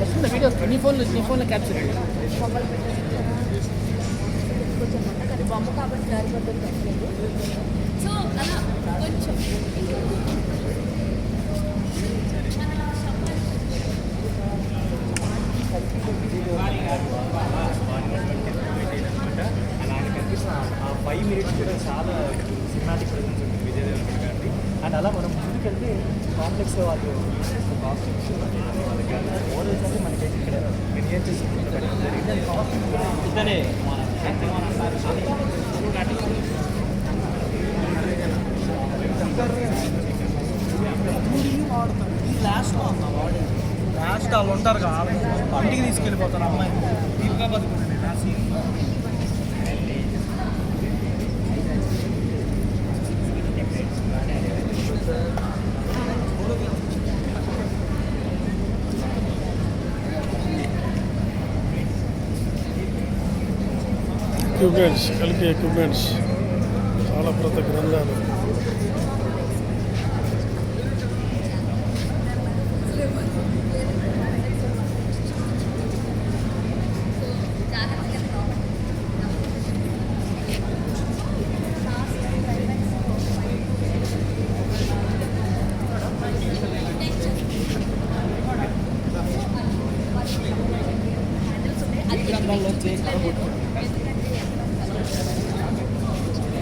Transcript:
వస్తుంది వీడియో నీ ఫోన్లో నీ ఫోన్లో క్యాప్చర్ బొమ్మ కాబట్టి దారి పడుతుంది సో అలా కొంచెం అలానే కనిపిస్తున్న ఆ ఫైవ్ మినిట్స్ కూడా చాలా సినిమాటిక్ ప్రజెన్స్ కాంప్లెక్స్ వాళ్ళు కాస్ట్యూమ్స్ వాళ్ళకి మోడల్స్ అంటే మనకి ఇక్కడ మినియేచర్స్ జరిగింది కాస్ట్యూమ్స్ ఇద్దరే లాస్ట్లో ఉందా వాడు లాస్ట్ వాళ్ళు ఉంటారు కదా వాళ్ళు ఇంటికి తీసుకెళ్ళిపోతారు అమ్మాయి ఇంకా బతుకుంటుంది ఎక్విప్మెంట్స్ కలిపి ఎక్విప్మెంట్స్ చాలా ప్రత గ్రంథాలు. గ్రంథాల్లో చేసి కొట్టుకుంటారు thank